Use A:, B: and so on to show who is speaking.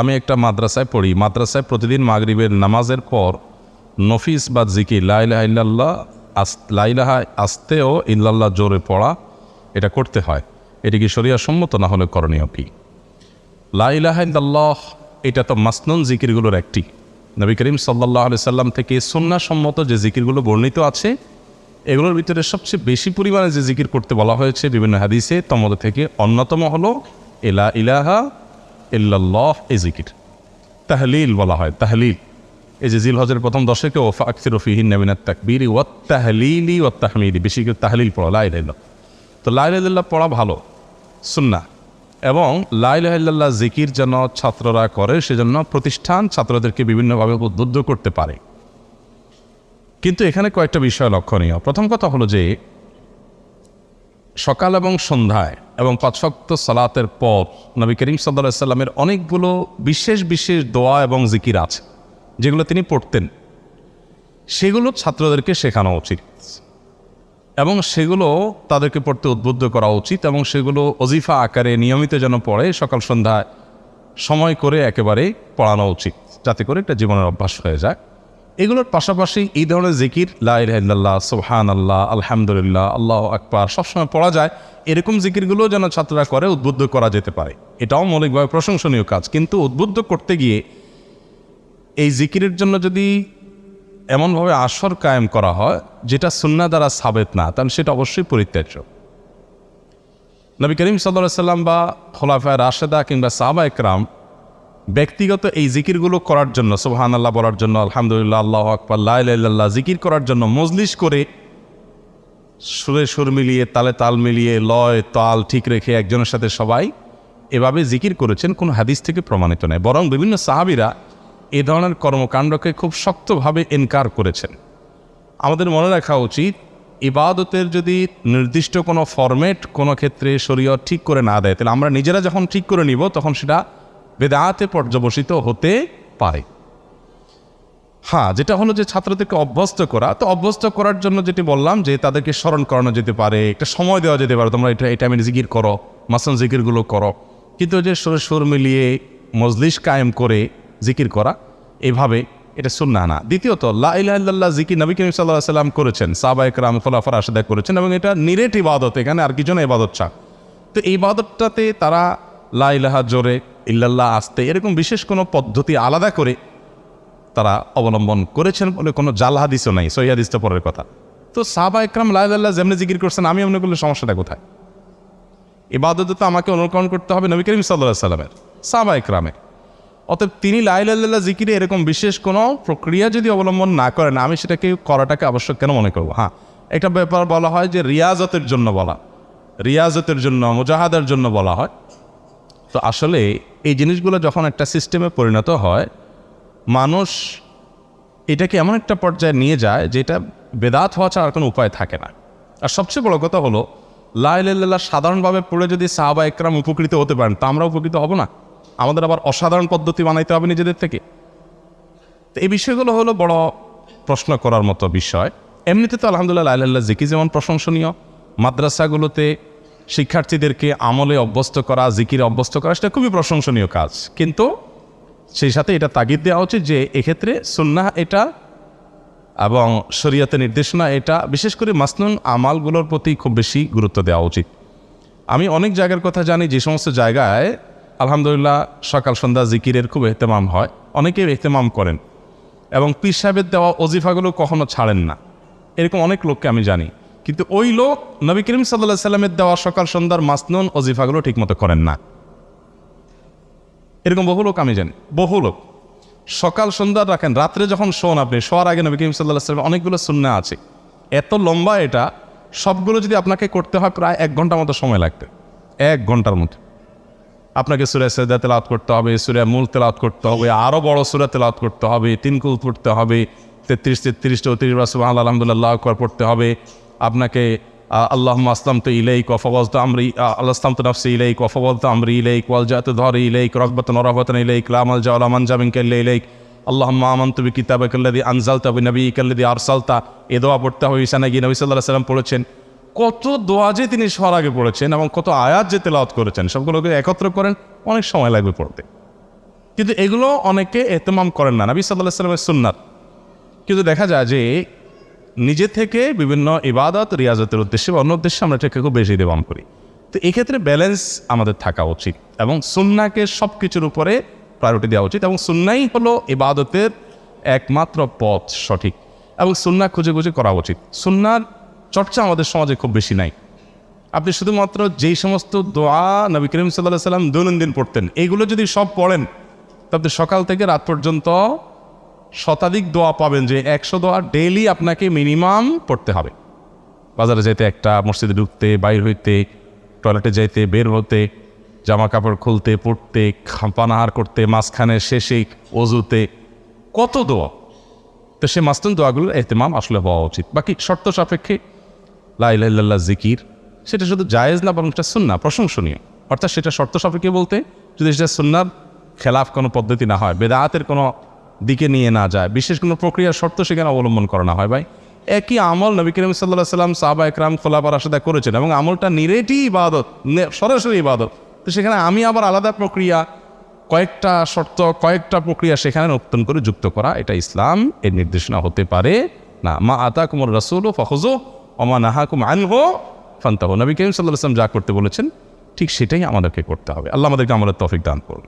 A: আমি একটা মাদ্রাসায় পড়ি। মাদ্রাসায় প্রতিদিন মাগরিবের নামাজের পর নফিস বা জিকির লাইলাহা ইল্লাল্লাহ, আস লাইলাহা আসতেও ইল্লাল্লাহ জোরে পড়া, এটা করতে হয়। এটি কি শরিয়া সম্মত না হলে করণীয় কি? লাইলাহ ইল্লাল্লাহ, এটা তো মাসনুন জিকিরগুলোর একটি। নবী করিম সাল্লাহ আলি সাল্লাম থেকে সম্মত যে জিকিরগুলো বর্ণিত আছে, এগুলোর ভিতরে সবচেয়ে বেশি পরিমাণে যে জিকির করতে বলা হয়েছে বিভিন্ন হাদিসে তমদের থেকে অন্যতম হলো এলা ইলাহা ইল্লাল্লাহ, এই জিকির। তাহলিল বলা হয়, তাহলিল। এই যে জিল হজের প্রথম দশকে ও ফাকসির রফিহিন নবীনাথ তাকবির ওয়াত তাহলিলি ওয়াত তাহমিদি, বেশি করে তাহলিল পড়া লাইলাহ তো লাইলাহ পড়া ভালো সুন্না এবং লাইলাহ জিকির যেন ছাত্ররা করে, সেজন্য প্রতিষ্ঠান ছাত্রদেরকে বিভিন্নভাবে উদ্বুদ্ধ করতে পারে। কিন্তু এখানে কয়েকটা বিষয় লক্ষণীয়। প্রথম কথা হলো যে সকাল এবং সন্ধ্যায় এবং পাঁচশক্ত সালাতের পর নবী করিম সাল্লা সাল্লামের অনেকগুলো বিশেষ বিশেষ দোয়া এবং জিকির আছে, যেগুলো তিনি পড়তেন। সেগুলো ছাত্রদেরকে শেখানো উচিত এবং সেগুলো তাদেরকে পড়তে উদ্বুদ্ধ করা উচিত এবং সেগুলো অজিফা আকারে নিয়মিত যেন পড়ে, সকাল, সন্ধ্যায় সময় করে একেবারে পড়ানো উচিত, যাতে করে একটা জীবনের অভ্যাস হয়ে যায়। এগুলোর পাশাপাশি এই ধরনের জিকির লাইল্লাহ সুহান আল্লাহ আলহামদুলিল্লাহ, আল্লাহ আকবার, সবসময় পড়া যায়। এরকম জিকিরগুলো যেন ছাত্ররা করে, উদ্বুদ্ধ করা যেতে পারে। এটাও মৌলিকভাবে প্রশংসনীয় কাজ। কিন্তু উদ্বুদ্ধ করতে গিয়ে এই জিকিরের জন্য যদি এমনভাবে আসর কায়েম করা হয়, যেটা সুন্না দ্বারা সাবেত না, তাহলে সেটা অবশ্যই পরিত্যাজ্য। নবী করিম সাল্লা সাল্লাম বা খোলাফায় রাশেদা কিংবা সাহবা একরাম ব্যক্তিগত এই জিকিরগুলো করার জন্য সোহান আল্লাহ বলার জন্য, আলহামদুলিল্লাহ, আল্লাহ আকবর লাইল্লাহ জিকির করার জন্য মজলিস করে সুরে সুর মিলিয়ে, তালে তাল মিলিয়ে, লয় তাল ঠিক রেখে একজনের সাথে সবাই এভাবে জিকির করেছেন, কোনো হাদিস থেকে প্রমাণিত নয় বরং বিভিন্ন সাহাবিরা এ ধরনের কর্মকাণ্ডকে খুব শক্তভাবে এনকার করেছেন। আমাদের মনে রাখা উচিত, ইবাদতের যদি নির্দিষ্ট কোনো ফরম্যাট কোনো ক্ষেত্রে শরীয়ত ঠিক করে না দেয়, তাহলে আমরা নিজেরা যখন ঠিক করে নিব, তখন সেটা বেদাতে পর্যবসিত হতে পারে। হ্যাঁ যেটা হলো যে ছাত্রদেরকে অভ্যস্ত করা, তো অভ্যস্ত করার জন্য যেটি বললাম যে তাদেরকে স্মরণ করানো যেতে পারে, একটা সময় দেওয়া যেতে পারে, তোমরা এটা এটা আমি জিকির করো মাসান জিকিরগুলো করো। কিন্তু যে সুরে সুর মিলিয়ে মজলিস কায়েম করে জিকির করা, এভাবে এটা সুন্না না। দ্বিতীয়ত লাইল্লাহ জিকির নবী করিম সাল্লাহ সাল্লাম করেছেন সাবা একরাম ফলাফর আশেদা করেছেন এবং এটা নিরেট ইবাদত, এখানে আর কিছু না, ইবাদত চাক তো এই ইবাদতটাতে তারা লাইলাহা জোরে ইল্লাল্লাহ আসতে এরকম বিশেষ কোনো পদ্ধতি আলাদা করে তারা অবলম্বন করেছেন বলে কোনো জাল হাদিসও নাই তো পরের কথা। তো সাবা একরাম লাইল্লাহ যেমনি জিকির করছেন, আমি মনে করলে সমস্যাটা কোথায়? ইবাদতে তো আমাকে অনুকরণ করতে হবে নবী করিম সাল্লাহ সাল্লামের সাবা একরামের অতএব তিনি লাইল্লাহ জিকিরে এরকম বিশেষ কোনো প্রক্রিয়া যদি অবলম্বন না করেন, আমি সেটাকে করাটাকে আবশ্যক কেন মনে করব? হ্যাঁ একটা ব্যাপার বলা হয় যে রিয়াজতের জন্য বলা। রিয়াজতের জন্য, মুজাহাদের জন্য বলা হয়। তো আসলে এই জিনিসগুলো যখন একটা সিস্টেমে পরিণত হয়, মানুষ এটাকে এমন একটা পর্যায়ে নিয়ে যায় যেটা বেদাত হওয়া ছাড়া আর কোনো উপায় থাকে না। আর সবচেয়ে বড় কথা হলো লাইল্লাহ সাধারণভাবে পড়ে যদি সাহাবা একরাম উপকৃত হতে পারেন, তা আমরা উপকৃত হব না। আমাদের আবার অসাধারণ পদ্ধতি বানাইতে হবে নিজেদের থেকে। তো এই বিষয়গুলো হলো বড় প্রশ্ন করার মতো বিষয়। এমনিতে তো আলহামদুলিল্লাহ আল্লাহ জিকি যেমন প্রশংসনীয়। মাদ্রাসাগুলোতে শিক্ষার্থীদেরকে আমলে অভ্যস্ত করা, জিকিরে অভ্যস্ত করা, সেটা খুবই প্রশংসনীয় কাজ। কিন্তু সেই সাথে এটা তাগিদ দেওয়া উচিত যে এক্ষেত্রে সুন্না এটা এবং শরীয়তের নির্দেশনা এটা, বিশেষ করে মাসনুন আমালগুলোর প্রতি খুব বেশি গুরুত্ব দেওয়া উচিত। আমি অনেক জায়গার কথা জানি, যে সমস্ত জায়গায় আলহামদুলিল্লাহ সকাল, সন্ধ্যা জিকিরের খুব এহতেমাম হয় অনেকেই এহতেমাম করেন। এবং পীর সাহেবের দেওয়া অজিফাগুলো কখনো ছাড়েন না। এরকম অনেক লোককে আমি জানি। কিন্তু ওই লোক নবী করিম সাল্লাহ সাল্লামের দেওয়া সকাল সন্ধ্যার মাসনুন অজিফাগুলো ঠিকমতো করেন না। এরকম বহু লোক আমি জানি, বহু লোক। সকাল সন্ধ্যা রাখেন, রাত্রে যখন শোন আপনি, শোয়ার আগে নবী করিম সাল্লাহ সাল্লাম অনেকগুলো সুন্না আছে। এত লম্বা এটা, সবগুলো যদি আপনাকে করতে হয় প্রায় এক ঘণ্টার মতো সময় লাগবে এক ঘণ্টার মতো আপনাকে সুরে সেদা তেলাওয়াত করতে হবে, সুরে মূল তেলাওয়াত করতে হবে আরও বড় সুরে তেলাওয়াত করতে হবে তিনকুল পড়তে হবে, তেত্রিশ তেত্রিশ, চৌত্রিশ বা সুবাহ আলহামদুলিল্লাহ পড়তে হবে আপনাকে আল্লাহ আসলাম তো ইলেই কফবল তো আমরি আল্লাহ আসলাম তো নফসি ইলেই কফবল তো আমরি ইলেই ওয়াল জাত ধর ইলেই রকবত নরবতন ইলেই লামাল জাওয়ালামান জামিন কেল্লে ইলেই আল্লাহ আমান তুমি কিতাব কাল্লাদি আনজাল তবে নবী কাল্লাদি আরসালতা। এ দোয়া পড়তে হবে ইসানা গিয়ে নবী সাল্লাহ সাল্লাম পড়েছেন। কত দোয়া যে তিনি সর আগে পড়েছেন এবং কত আয়াত যে তেলাওয়াত করেছেন, সবগুলোকে একত্র করেন, অনেক সময় লাগবে পড়তে। কিন্তু এগুলো অনেকে এহতেমাম করেন না। নবী সাল্লাহ সাল্লামের সুন্নাত। কিন্তু দেখা যায় যে নিজে থেকে বিভিন্ন ইবাদত, রিয়াজতের উদ্দেশ্যে বা অন্য উদ্দেশ্যে আমরা এটাকে খুব বেশি দেবাম করি। তো এক্ষেত্রে ব্যালেন্স আমাদের থাকা উচিত এবং সুন্নাকে সব কিছুর উপরে প্রায়োরিটি দেওয়া উচিত এবং সুন্নাই হলো ইবাদতের একমাত্র পথ সঠিক এবং সুন্না খুঁজে খুঁজে করা উচিত। সুন্নার চর্চা আমাদের সমাজে খুব বেশি নাই। আপনি শুধুমাত্র যেই সমস্ত দোয়া নবী করিম সাল্লাহ সাল্লাম দৈনন্দিন পড়তেন এইগুলো যদি সব পড়েন তো আপনি সকাল থেকে রাত পর্যন্ত শতাধিক দোয়া পাবেন যে একশো দোয়া ডেইলি আপনাকে মিনিমাম পড়তে হবে। বাজারে যেতে একটা, মসজিদে ঢুকতে, বাইর হইতে টয়লেটে যাইতে, বের হতে জামা কাপড় খুলতে, পড়তে পানাহার করতে, মাঝখানে শেষে অজুতে, কত দোয়া? তো সে মাস্তুন দোয়াগুলোর এহতেমাম আসলে হওয়া উচিত। বাকি শর্ত সাপেক্ষে লাইল্লাহ জিকির, সেটা শুধু জায়েজ না, বরং সেটা সুন্না প্রশংসনীয়। অর্থাৎ সেটা শর্ত সাপেক্ষে বলতে, যদি সেটা সুন্নার খেলাফ কোনো পদ্ধতি না হয় বেদায়াতের কোনো দিকে নিয়ে না যায়। বিশেষ কোনো প্রক্রিয়ার শর্ত সেখানে অবলম্বন করা না হয় ভাই। একই আমল নবী করিম সাল্লাহ সাল্লাম সাহবা একরাম খোলাবার আসাদা করেছেন এবং আমলটা নিরেটি ইবাদত সরাসরি ইবাদত। তো সেখানে আমি আবার আলাদা প্রক্রিয়া, কয়েকটা শর্ত, কয়েকটা প্রক্রিয়া সেখানে নতুন করে যুক্ত করা, এটা ইসলাম এর নির্দেশনা হতে পারে না। মা আতা কুমর রসুল ফখজো অমা নাহাকুম আনহো ফান্তাহ। নবী করিম সাল্লাহ সাল্লাম যা করতে বলেছেন, ঠিক সেটাই আমাদেরকে করতে হবে। আল্লাহ আমাদেরকে আমাদের তফিক দান করুন।